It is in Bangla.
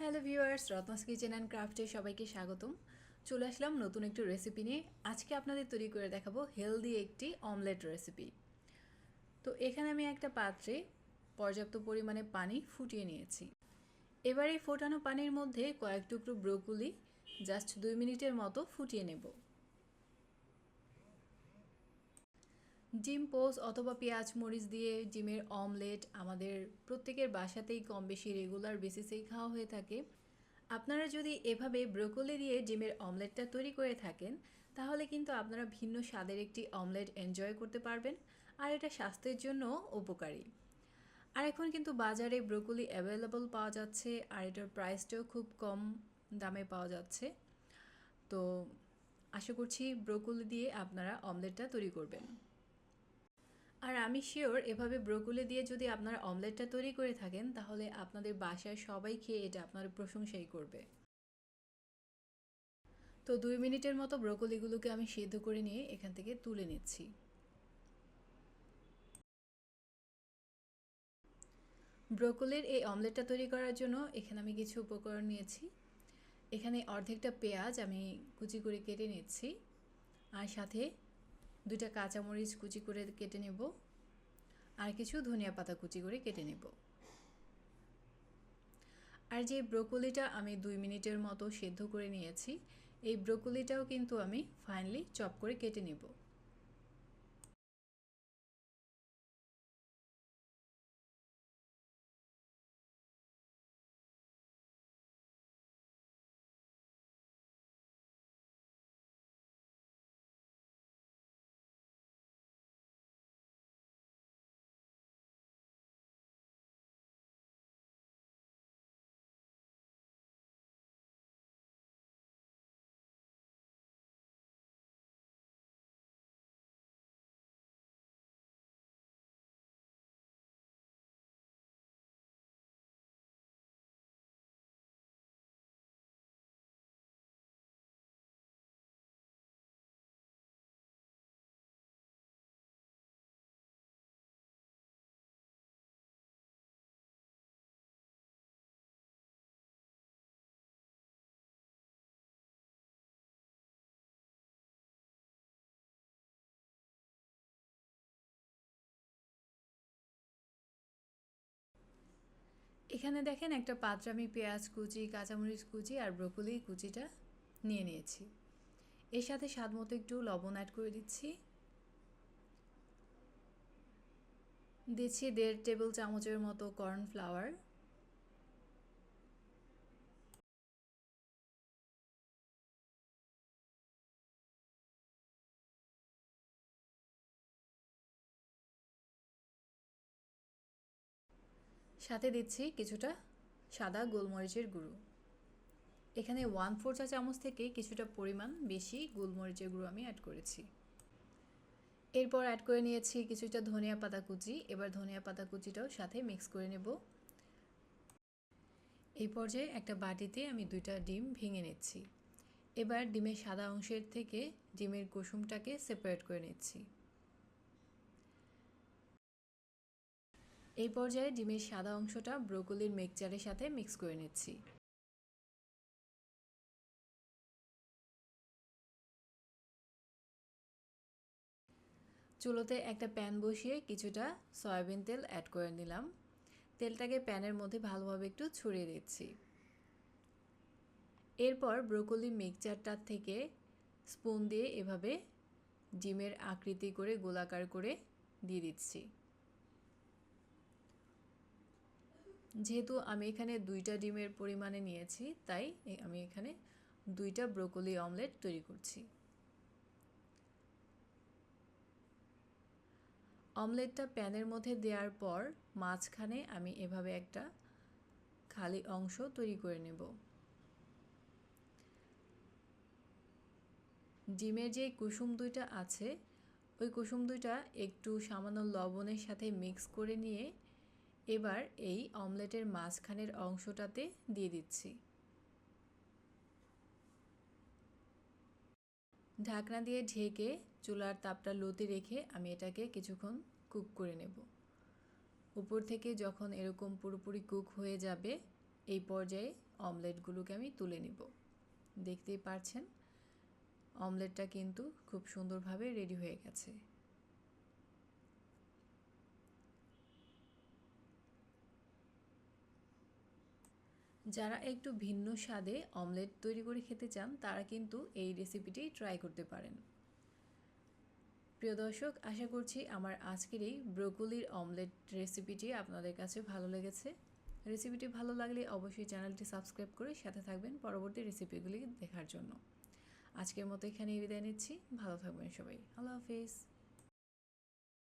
Hello viewers, Ratna's kitchen and ক্রাফটে সবাইকে স্বাগতম। চলে আসলাম নতুন একটি রেসিপি নিয়ে। আজকে আপনাদের তৈরি করে দেখাবো হেলদি একটি অমলেট রেসিপি তো এখানে আমি একটা পাত্রে পর্যাপ্ত পরিমাণে পানি ফুটিয়ে নিয়েছি। এবার এই ফোটানো পানির মধ্যে কয়েক টুকরো ব্রোকুলি জাস্ট দুই মিনিটের মতো ফুটিয়ে নেব। ডিম, পোস অথবা পেঁয়াজ, মরিচ দিয়ে ডিমের অমলেট আমাদের প্রত্যেকের বাসাতেই কম বেশি রেগুলার বেসিসেই খাওয়া হয়ে থাকে। আপনারা যদি এভাবে ব্রোকলি দিয়ে ডিমের অমলেটটা তৈরি করে থাকেন, তাহলে কিন্তু আপনারা ভিন্ন স্বাদের একটি অমলেট এনজয় করতে পারবেন, আর এটা স্বাস্থ্যের জন্য উপকারী। আর এখন কিন্তু বাজারে ব্রোকলি অ্যাভেলেবল পাওয়া যাচ্ছে, আর এটার প্রাইসটাও খুব কম দামে পাওয়া যাচ্ছে। তো আশা করছি ব্রোকলি দিয়ে আপনারা অমলেটটা তৈরি করবেন। আর আমি শিওর এভাবে ব্রোকলি দিয়ে যদি আপনারা অমলেটটা তৈরি করে থাকেন, তাহলে আপনাদের বাসায় সবাই খেয়ে এটা আপনার প্রশংসাই করবে। তো দুই মিনিটের মতো ব্রোকলিগুলোকে আমি সেদ্ধ করে নিয়ে এখান থেকে তুলে নিচ্ছি। ব্রোকলির এই অমলেটটা তৈরি করার জন্য এখানে আমি কিছু উপকরণ নিয়েছি। এখানে অর্ধেকটা পেঁয়াজ আমি কুচি করে কেটে নিচ্ছি। আর সাথে দুইটা কাঁচামরিচ কুচি করে কেটে নেব আর কিছু ধনিয়া পাতা কুচি করে কেটে নেব। আর যে ব্রোকলিটা আমি দুই মিনিটের মতো সেদ্ধ করে নিয়েছি, এই ব্রোকলিটাও কিন্তু আমি ফাইনালি চপ করে কেটে নেব। এখানে দেখেন একটা পাত্রে আমি পেঁয়াজ কুচি, কাঁচামরিচ কুচি আর ব্রোকলি কুচিটা নিয়ে নিয়েছি। এর সাথে স্বাদ মতো একটু লবণ অ্যাড করে দিচ্ছি। দিচ্ছি দেড় টেবিল চামচের মতো কর্নফ্লাওয়ার সাথে দিচ্ছি কিছুটা সাদা গোলমরিচের গুঁড়ো। এখানে ওয়ান ফোর চা চামচ থেকে কিছুটা পরিমাণ বেশি গোলমরিচের গুঁড়ো আমি অ্যাড করেছি। এরপর অ্যাড করে নিয়েছি কিছুটা ধনিয়া পাতা কুচি। এবার ধনিয়া পাতা কুচিটাও সাথে মিক্স করে নেব। এই পর্যায়ে একটা বাটিতে আমি দুইটা ডিম ভেঙে নিচ্ছি। এবার ডিমের সাদা অংশের থেকে ডিমের কুসুমটাকে সেপারেট করে নিচ্ছি। এই পর্যায়ে ডিমের সাদা অংশটা ব্রোকলির মিক্সচারের সাথে মিক্স করে নিচ্ছি। চুলোতে একটা প্যান বসিয়ে কিছুটা সয়াবিন তেল অ্যাড করে নিলাম। তেলটাকে প্যানের মধ্যে ভালোভাবে একটু ছড়িয়ে দিচ্ছি। এরপর ব্রোকলি মিক্সচারটা থেকে স্পুন দিয়ে এভাবে ডিমের আকৃতি করে গোলাকার করে দিয়ে দিচ্ছি। যেহেতু আমি এখানে দুইটা ডিমের পরিমাণে নিয়েছি, তাই আমি এখানে দুইটা ব্রোকলি অমলেট তৈরি করছি। অমলেটটা প্যানের মধ্যে দেওয়ার পর মাঝখানে আমি এভাবে একটা খালি অংশ তৈরি করে নেব। ডিমের যে কুসুম দুইটা আছে, ওই কুসুম দুইটা একটু সামান্য লবণের সাথে মিক্স করে নিয়ে এবার এই অমলেটের মাঝখানের অংশটাতে দিয়ে দিচ্ছি। ঢাকনা দিয়ে ঢেকে চুলার তাপটা লোতে রেখে আমি এটাকে কিছুক্ষণ কুক করে নেব। উপর থেকে যখন এরকম পুরোপুরি কুক হয়ে যাবে, এই পর্যায়ে অমলেটগুলোকে আমি তুলে নিব। দেখতেই পারছেন? অমলেটটা কিন্তু খুব সুন্দরভাবে রেডি হয়ে গেছে। যারা একটু ভিন্ন স্বাদে অমলেট তৈরি করে খেতে চান, তারা কিন্তু এই রেসিপিটি ট্রাই করতে পারেন। প্রিয় দর্শক, আশা করছি আমার আজকের এই ব্রোকলির অমলেট রেসিপিটি আপনাদের কাছে ভালো লেগেছে। রেসিপিটি ভালো লাগলে অবশ্যই চ্যানেলটি সাবস্ক্রাইব করে সাথে থাকবেন পরবর্তী রেসিপিগুলি দেখার জন্য। আজকের মতো এখানেই বিদায় নিচ্ছি। ভালো থাকবেন সবাই। আল্লাহ হাফিজ।